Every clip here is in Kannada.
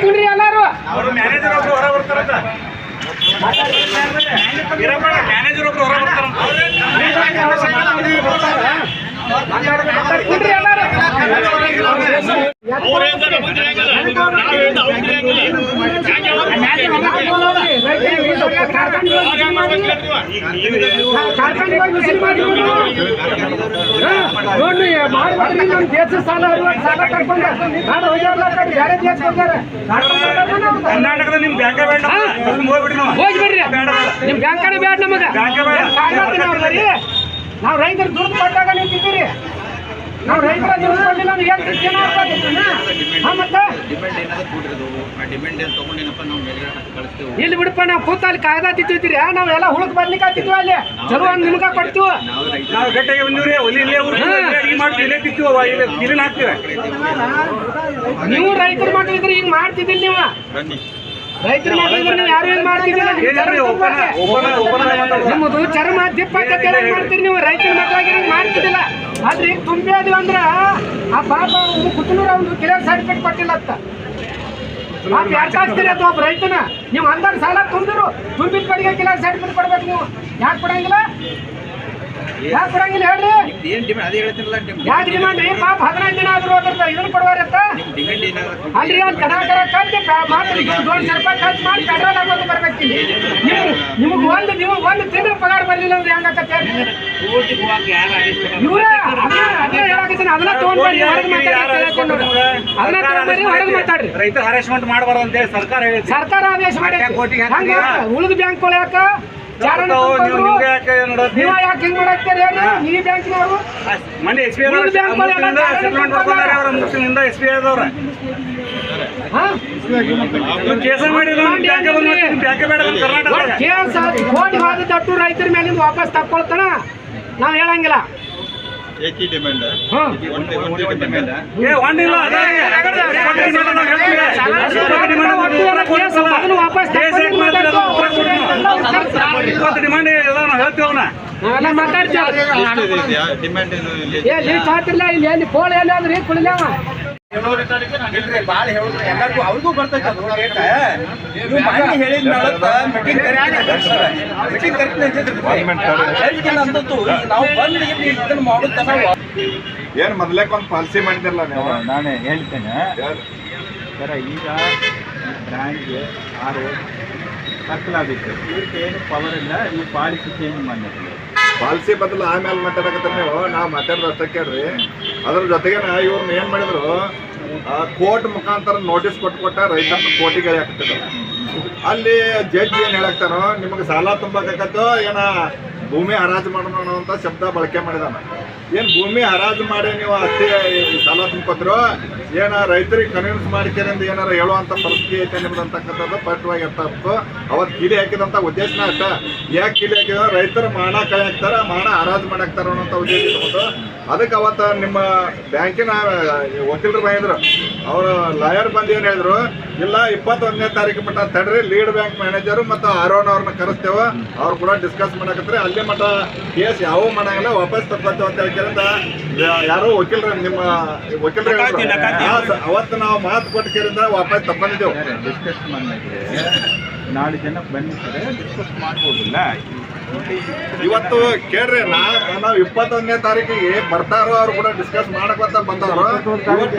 ಕುಂಡ್ರಿ ಎಲ್ಲಾರು ಅವರು ಮ್ಯಾನೇಜರ್ ಒಬ್ರು ಹೊರ ಬರ್ತಾರಂತ ಇರಪ್ಪ ಮ್ಯಾನೇಜರ್ ಒಬ್ರು ಹೊರ ಬರ್ತಾರಂತ ಎಲ್ಲಾರು ಕಾರ್ಖಾನೆ ನೋಡಿ ಮಾಡ್ಬೇಡ್ರಿ ನಮ್ಮ ದೇಶ ಸಾಲ ಅರವತ್ತು ಸಾಲ ಕರ್ಕೊಂಡು ನಾನು ಹೋಗ್ಯಾರಲ್ಲ ಕಡೆ ಬೇರೆ ದೇಶ ಹೋಗ್ಯಾರ ಕರ್ನಾಟಕದ ನಿಮ್ ಬ್ಯಾಂಕ ಬೇಡ. ಹೋಗ್ಬಿಡಿ ನಾವು ಹೋಗ್ಬಿಡ್ರಿ ನಿಮ್ ಬ್ಯಾಂಕ್ ಕಡೆ ಬೇಡ ನಮಗ. ನಾವು ನಾವು ರೈತರು ದುಡ್ಡು ಕೊಟ್ಟಾಗ ನಿಂತಿದ್ದೀರಿ ನಾವು ರೈತರ ದುಡ್ಡು ಕೊಟ್ಟಿಲ್ಲ ಅಂದ್ರೆ ಏನ್ ಡಿಪೆಂಡ್ ಏನಾದ್ರು ಕೂಡಿರೋದು ಆ ಡಿಪೆಂಡ್ ಏನು ತೊಗೊಂಡೇನಪ್ಪ ನಾವು ಮೇಲ್ಗಡೆ ಹಾಕಿ ಕಳಿಸ್ತೇವೆ? ಇಲ್ಲಿ ಬಿಡಪ್ಪ ನಾವು ಕೂತ ಅಲ್ಲಿ ಕಾಯ್ದಾ ತಿಂತಿದ್ದೀರಿ. ನಾವೆಲ್ಲ ಹುಳಕ್ ಬರ್ಲಿಕ್ಕೆ ಹತ್ತಿದ್ವಿ ಅಲ್ಲಿ? ಚಲೋ ಒಂದು ನಿಮ್ಗ ಕೊಡ್ತೀವಿ? ನಾವು ರೈತ ನಾವು ಗಟ್ಟಿಗೆ ಬಂದಿವ್ರಿ ಒಲಿ ಇಲ್ಲೇ ಊರು ಇಲ್ಲೇ ತಿಂತೀವಿ ಇಲ್ಲಿ ಕಿಲಿನ ಹಾಕ್ತೀವಿ. ನೀವು ರೈತರು ಮಾಡಿದ್ರೆ ಈಗ ಮಾಡ್ತಿದ್ದಿಲ್ಲ ನೀವು? ಬನ್ನಿ. ರೈತರ ನೀವು ಯಾರು ಏನು ಮಾಡ್ತಿದ್ದಿಲ್ಲ ನೀವು ನಿಮ್ಮದು ಚರ್ಮ ದಿಪ್ಪ ಮಾಡ್ತೀರಿ ನೀವು ರೈತರ ಮಕ್ಕಳಾಗಿ ಮಾಡ್ತಿದ್ದಿಲ್ಲ ಆದ್ರೆ ಈಗ ತುಂಬಿ ಅದು ಅಂದ್ರ ಆ ಪಾಪ ಕ್ಲಿಯರ್ ಸರ್ಟಿಫಿಕೇಟ್ ಕೊಟ್ಟಿಲ್ಲ ಅಂತ. ಮತ್ತೆ ಯಾರು ಕಾಸ್ತೀರಿ ಅದು ಒಬ್ಬ ರೈತನ? ನೀವು ಅಂದಾಗ ಸಾಲ ತುಂಬಿರು. ತುಂಬಿದ ಕಡೆಗೆ ಕ್ಲಿಯರ್ ಸರ್ಟಿಫಿಕೇಟ್ ಕೊಡ್ಬೇಕು ನೀವು. ಯಾಕೆ ಕೊಡಂಗಿಲ್ಲ? ಯಾಕೆ ಕೊಡಂಗಿಲ್ಲ ಹೇಳ್ರಿ. ಏನು ಡಿಮ್ಯಾಂಡ್ ಅದೇ ಹೇಳ್ತಿರಲ್ಲ ನಿಮ್ಮ ಯಾಕೆ ಡಿಮಾಂಡ್ ರೀ ಪಾಪ ಹದಿನೈದು ದಿನ ಆದ್ರೂ ಅದ್ರ ಇದನ್ನ ಕೊಡುವಾರತ್ತ ಡಿಮ್ಯಾಂಡ್ ಏನಾದ್ರು ಅಲ್ರಿ ಮಾತ್ರ ದೊಡ್ಡ ಸರ್ಕಾರ ಖರ್ಚು ಮಾಡಿ ಪೆಟ್ರೋಲ್ ಹಾಕೋದು ಬರ್ಬೇಕು ನೀವು ನಿಮಗೆ ಒಂದು ನೀವು ಒಂದು ತಿಂಗಳ ಪಗಾರ ಬರಲಿಲ್ಲ ಅಂದ್ರೆ ಹೆಂಗಾಕತ್ತೆ ಇವ್ರೇ ಅದನ್ನ ತಗೊಂಡ್ಬರ್ರಿ ಹೊರಗೆ ಮಾತಾಡಿ ಅದನ್ನ ತಗೊಂಡ್ಬರ್ರಿ ಹೊರಗೆ ಮಾತಾಡ್ರಿ. ಹರಾಸ್ಮೆಂಟ್ ಮಾಡಬಾರ್ದು ಸರ್ಕಾರ ಹೇಳಿದೆ. ಸರ್ಕಾರ ಆದೇಶ ಮಾಡಿ? ಉಳಿದ ಬ್ಯಾಂಕ್ ಯಾಕ? ಮೊನ್ನೆ ಎಸ್ ಬಿ ಐ ಮುಸ್ಲಿಮಿಂದ ಎಸ್ ಬಿ ಐ ಕೇಸ ಮಾಡಿಲ್ಲ ಬ್ಯಾಂಕ್ ಬೇಡ ಕೇಸ್ ಕೋಟಿ ರೈತರ ಮೇಲಿಂದ ವಾಪಸ್ ತಕ್ಕೊಳ್ತಾನ ನಾವ್ ಹೇಳಂಗಿಲ್ಲ ಏಕಿ ಡಿಮ್ಯಾಂಡ್ ಒಂದಿಲ್ಲ ಅದೇ ಕೊಟ್ಟಿಗೆ ನೋಡು ನಾವು ಹೇಳ್ತೀವಿ. ಕೊಟ್ಟಿಗೆ ಡಿಮಾಂಡ್ ಮಾಡಿ ಉತ್ತರ ಕೊಡ್ಸಲ್ಲ. ಮೊದಲು ವಾಪಸ್ ಕೇಸ್ ಯಾಕೆ ಮಾಡ್ತೀರ ಅದು ಉತ್ತರ ಕೊಡಿ ನಾವು. ಇಪ್ಪತ್ತು ಡಿಮಾಂಡ್ ನಾವೆಲ್ಲ ಮಾತಾಡ್ತೀವಿ. ಏನು ಏ ಲೀಸ್ಟ್ ಹಾಕಿರ್ಲ ಇಲ್ಲಿ ಎಲ್ಲಿ ಕುಳಿಲ್ಯಾವ ಎಲ್ಲರಿಗೂ ಅವ್ರಿಗೂ ಬರ್ತೈತೆ ಹೇಳಿದ ಮೀಟಿಂಗ್ ಮೀಟಿಂಗ್ ಕರಿತೀನಿ ಅಂತದ್ದು ನಾವು ಬಂದು ಇದನ್ನ ಮಾಡುತ್ತ ಏನ್ ಮೊದ್ಲೇಕ್ ಒಂದ್ ಪಾಲಿಸಿ ಮಾಡಿದಿರಲ್ಲ ನೀವು? ನಾನು ಹೇಳ್ತೇನೆ? ಸರ ಈಗ ಬ್ರ್ಯಾಂಡ್ಗೆ ಆರು ಹಾಕಲಾಗುತ್ತೆ ಇದಕ್ಕೆ ಏನು ಪವರ್ ಇಲ್ಲ ಈ ಪಾಲಿಸಿ ಚೇಂಜ್ ಮಾಡಿದ್ರು. ಪಾಲಿಸಿ ಬದಲು ಆಮೇಲೆ ಮಾತಾಡಕತ್ತ ನೀವು? ನಾವು ಮಾತಾಡೋದು ಅಷ್ಟೇ ಕೇಳ್ರಿ. ಅದ್ರ ಜೊತೆಗೆ ಇವ್ರನ್ನ ಏನು ಮಾಡಿದ್ರು? ಕೋರ್ಟ್ ಮುಖಾಂತರ ನೋಟಿಸ್ ಕೊಟ್ಟು ಕೊಟ್ಟ ರೈತರನ್ನ ಕೋಟಿಗೆ ಹಾಕ್ತಿದ್ರು. ಅಲ್ಲಿ ಜಡ್ಜ್ ಏನು ಹೇಳಕ್ತಾರೋ, ನಿಮಗೆ ಸಾಲ ತುಂಬಬೇಕಾಗತ್ತೋ ಏನ ಭೂಮಿ ಹರಾಜು ಮಾಡೋಣ ಅಂತ ಶಬ್ದ ಬಳಕೆ ಮಾಡಿದಾನ. ಏನ್ ಭೂಮಿ ಹರಾಜು ಮಾಡಿ ನೀವು ಅಷ್ಟೇ ಸಾಲ ತುಂಬ್ಕೊತಿರೋ? ಏನ ರೈತರಿಗೆ ಕನ್ವಿನ್ಸ್ ಮಾಡ್ಕೇರಿಂದ ಏನಾರ ಹೇಳುವಂತ ಪರಿಸ್ಥಿತಿ ಐತೆ ನಿಮ್ದು ಅಂತಕ್ಕಂಥದ್ದು ಸ್ಪಷ್ಟವಾಗಿ ಇರ್ತಾಬೇಕು ಅವತ್ತು ಕಿಲಿ ಹಾಕಿದಂತ ಉದ್ದೇಶನ ಅಷ್ಟ. ಯಾಕೆ ಕಿಲಿ ಹಾಕಿದ ರೈತರು ಮಾಣ ಕೈ ಹಾಕ್ತಾರ ಮಾಣ ಹರಾಜು ಮಾಡಾಕ್ತಾರ ಅನ್ನೋಂಥ ಉದ್ದೇಶ ಇಟ್ಕೊಂಡು ಅದಕ್ಕೆ ಅವತ್ತ ನಿಮ್ಮ ಬ್ಯಾಂಕಿನ ವಕೀಲರು ಬಂದಿದ್ರು. ಅವರು ಲಾಯರ್ ಬಂದು ಏನು ಹೇಳಿದ್ರು? ಇಲ್ಲ ಇಪ್ಪತ್ತೊಂದನೇ ತಾರೀಕು ಮಟ್ಟ ತಡ್ರಿ ಲೀಡ್ ಬ್ಯಾಂಕ್ ಮ್ಯಾನೇಜರು ಮತ್ತು ಆರೋನ್ ಅವ್ರನ್ನ ಕರೆಸ್ತೇವೆ. ಅವ್ರು ಕೂಡ ಡಿಸ್ಕಸ್ ಮಾಡಕತ್ರಿ ಅಲ್ಲಿ ಮಟ್ಟ ಕೇಸ್ ಯಾವ ಮಾಡಂಗಿಲ್ಲ ವಾಪಸ್ ತಪ್ಪತ್ತೇವೆ ಅಂತ ಹೇಳ್ಕೊಂಡ ಯಾರು ವಕೀಲರು ನಿಮ್ಮ ವಕೀಲರು. ಅವತ್ತು ನಾವು ಮಾತು ಕೊಟ್ಟಿದ್ದರಿಂದ ವಾಪಸ್ ತಪ್ಪಂದಿದ್ದೇವೆ. ನಾಳೆ ಜನ ಬನ್ನಿ ಸರ್ ಡಿಸ್ಕಸ್ ಮಾಡ್ಬೋದಿಲ್ಲ. ಇವತ್ತು ಕೇಳ್ರಿ ನಾವು ಇಪ್ಪತ್ತೊಂದನೇ ತಾರೀಕಿಗೆ ಬರ್ತಾರೋ ಅವ್ರು ಕೂಡ ಡಿಸ್ಕಸ್ ಮಾಡಕಂತ ಬಂದವರು.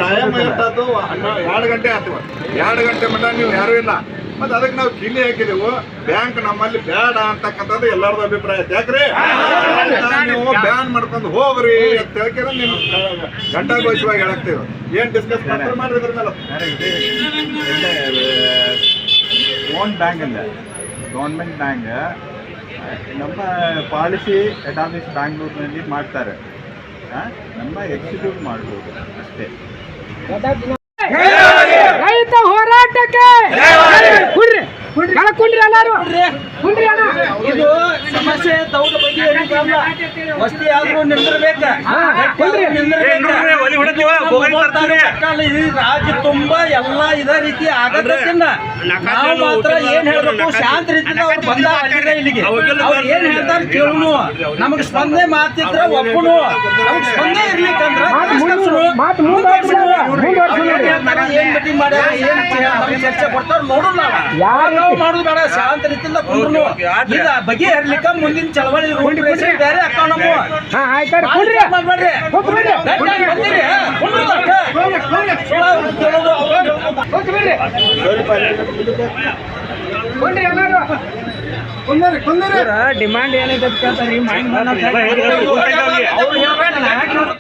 ಟೈಮ್ ಇರ್ತದ್ದು ಎರಡು ಗಂಟೆ ಆಯ್ತು. ಎರಡು ಗಂಟೆ ಮಟ್ಟ ನೀವು ಯಾರು ಇಲ್ಲ. ಮತ್ತೆ ಅದಕ್ಕೆ ನಾವು ಕಿಲಿ ಹಾಕಿದೆವು. ಬ್ಯಾಂಕ್ ನಮ್ಮಲ್ಲಿ ಬೇಡ ಅಂತಕ್ಕಂಥದ್ದು ಎಲ್ಲರದು ಅಭಿಪ್ರಾಯ ಐತೆ. ಯಾಕ್ರಿ? ನೀವು ಬ್ಯಾನ್ ಮಾಡ್ಕೊಂಡು ಹೋಗ್ರಿ ಅಂತ ಹೇಳ್ಕಿರ ನಿಮ್ ಗಂಟಾಘೋಷವಾಗಿ ಹೇಳಕ್ತೀವಿ. ಏನ್ ಡಿಸ್ಕಸ್ ಮಾಡ್ತಾರೆ? ಮಾಡ್ರಿ ಇದ್ರ ಮೇಲೆ. ಓನ್ ಬ್ಯಾಂಕ್ ಅಲ್ಲ. ಗೌರ್ಮೆಂಟ್ ಬ್ಯಾಂಕ್ ನಮ್ಮ ಪಾಲಿಸಿ ಹೆಡ್ ಆಫೀಸ್ ಬ್ಯಾಂಗ್ಳೂರಿನಲ್ಲಿ ಮಾಡ್ತಾರೆ ನಮ್ಮ ಎಕ್ಸಿಕ್ಯೂಟ್ ಮಾಡ್ಬೋದು ಅಷ್ಟೇ. ರೈತ ಹೋರಾಟಕ್ಕೆ ಕುಡ್ರಿ ಕುಡ್ರಿ ಕುಡ್ರಿ. ಎಲ್ಲಾರು. ಕುಂಡ್ರಿ ಅಣ್ಣ ಇದು ಸಮಸ್ಯೆ ತೌಡ ಬಗ್ಗೆ ವಸ್ತಿ ಆದ್ರೂ ನಿಂದಿರ್ಬೇಕ. ರಾಜ್ಯ ತುಂಬಾ ಎಲ್ಲಾ ಇದೇ ರೀತಿ ಆಗದ್ರಿಂದ ನಾವು ಮಾತ್ರ ಏನ್ ಹೇಳ್ಬೇಕು? ಶಾಂತ ರೀತಿಯಿಂದ ಅವ್ರು ಬಂದ ಇಲ್ಲಿಗೆ. ಅವ್ರು ಏನ್ ಹೇಳ್ತಾರೆ ಕೇಳುನು. ನಮಗ್ ಸ್ಪಂದನೆ ಮಾತಿದ್ರೆ ಒಪ್ಪುನು. ನಮಗೆ ಸ್ಪಂದನೆ ಇರ್ಲಿಕ್ಕಂದ್ರ. ಏನ್ ಮೀಟಿಂಗ್ ಮಾಡ್ಯಾರ? ಚರ್ಚೆ ಕೊಡ್ತಾರ? ನೋಡೋಣ ಯಾರು- ನಾವು ಮಾಡುದು ಬೇಡ. ಶಾಂತ ರೀತಿಯಿಂದ ಕುಂಡ್ರು ಇಲ್ಲ ಬಗೆಹರ್ಲಿಕ್ಕ ಮುಂದಿನ ಚಳವಳಿ ಬೇರೆ ಹಾ ಕುಡ್ರಿ. ಮಾಡ್ಬೇಡ್ರಿ. ಬಂದಿರಿ. ಡಿಮಾಂಡ್ ಕೇಳ್ತಾರೆ